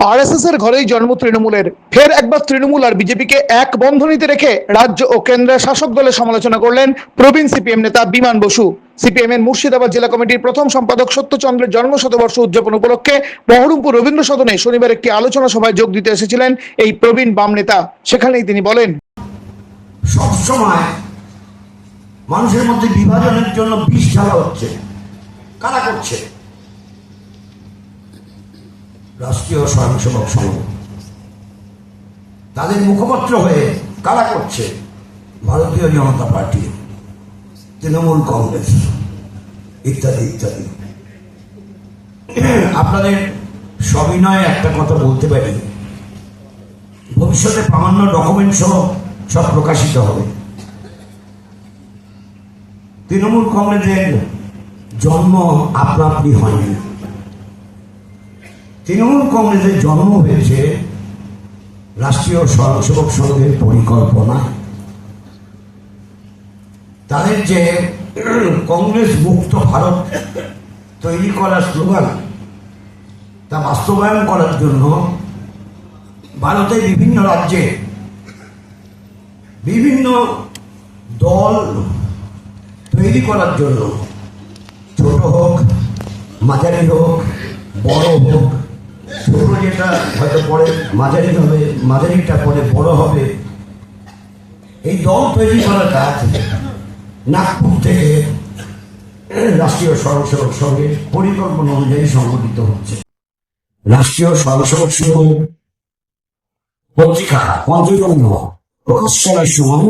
RSS এর ঘরেই জন্ম তৃণমূলের। ফের একবার তৃণমূল আর বিজেপিকে এক বন্ধনীতে রেখে রাজ্য ও কেন্দ্রের শাসক দলের সমালোচনা করলেন প্রবীণ সিপিএম নেতা বিমান বসু। সিপিএম এর মুর্শিদাবাদ জেলা কমিটির প্রথম সম্পাদক সত্যচন্দ্রের জন্ম শতবর্ষ উদযাপন উপলক্ষে বহরমপুর রবীন্দ্র সদনে শনিবার একটি আলোচনা সভায় যোগ দিতে এসেছিলেন এই প্রবীণ বাম নেতা। সেখানেই তিনি বলেন সবসময় মানুষের মধ্যে বিভাজনের জন্য বিষ ঢালা হচ্ছে। কারা করছে? রাষ্ট্রীয় স্বয়ংসেবক সংঘ। তাদের মুখপাত্র হয়ে কারা করছে? ভারতীয় জনতা পার্টি, তৃণমূল কংগ্রেস, ইত্যাদি ইত্যাদি। আপনাদের সবিনয়ে একটা কথা বলতে পারি। ভবিষ্যতে প্রামাণ্য ডকুমেন্ট সহ সব প্রকাশিত হবে। তৃণমূল কংগ্রেসের জন্ম আপনা আপনি হয়নি। তৃণমূল কংগ্রেসের জন্ম হয়েছে রাষ্ট্রীয় স্বয়ংসেবক সংঘের পরিকল্পনা। তাদের যে কংগ্রেস মুক্ত ভারত তৈরি করার স্লোগান, তা বাস্তবায়ন করার জন্য ভারতের বিভিন্ন রাজ্যে বিভিন্ন দল তৈরি করার জন্য, ছোট হোক, মাঝারি হোক, বড় হোক যেটা হয়তো পরে মাঝারি হবে, মাঝারিটা পরে বড় হবে। এই দল তৈরি করার কাজ নাগপুর থেকে রাষ্ট্রীয় স্বয়ংসেবক সংঘের পরিকল্পনা অনুযায়ী সংগঠিত হচ্ছে। রাষ্ট্রীয় স্বয়ংসেবক সংঘ পত্রিকা পঞ্চজন্য প্রকাশ করার সময়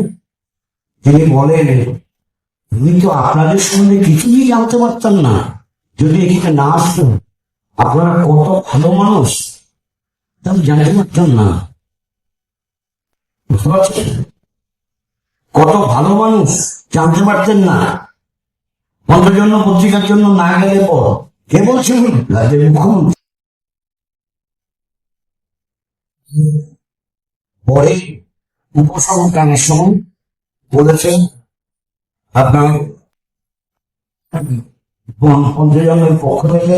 তিনি বলেন, আমি তো আপনাদের সঙ্গে কিছুই জানতে পারতাম না। যদি এখানে না আসতাম আপনারা কত ভালো মানুষ। তা আমি জানতে পারতাম না। কত ভালো মানুষ জানতে পারতেন না। পঞ্চজন্য পত্রিকার জন্য না গেলে পর কে বলছেন? রাজ্যের মুখ্যমন্ত্রী। পরে উপসংখ্যানের সময় বলেছেন, আপনার পঞ্চজনের পক্ষ থেকে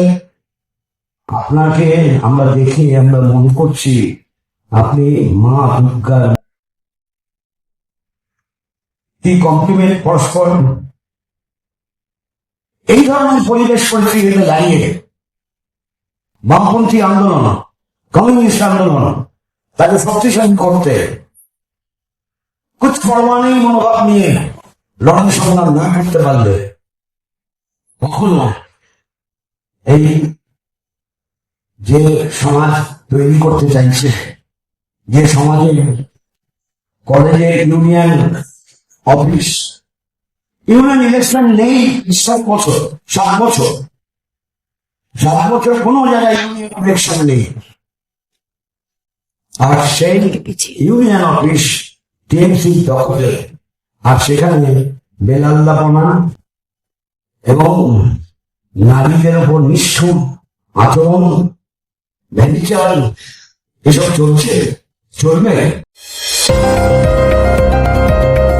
আপনাকে আমরা দেখে আমরা মনে করছি আপনি মা দুর্গার কি কমপ্লিমেন্ট পরস্পর? এই ধরনের পরিবেশ পরিস্থিতিতে দাঁড়িয়ে বামপন্থী আন্দোলন কমিউনিস্ট আন্দোলন, তাকে শক্তিশালী করতে কুছ পরমাণু মনোভাব নিয়ে লড়াই সংগ্রাম না করতে পারলে কখনো এই যে সমাজ তৈরি করতে চাইছে, যে সমাজে কলেজে ইউনিয়ন অফিস ইউনিয়ন ইলেকশন নেই সাত বছর সাত বছর। সাত বছর কোনো জায়গায় ইউনিয়ন ইলেকশন নেই। আর সেই ইউনিয়ন অফিস টিএমসি দখলে। আর সেখানে বেলাল্লাপনা এবং নারীদের উপর নিষ্ঠুর আচরণ Beni çağırın. E çok çok şey. Çölme.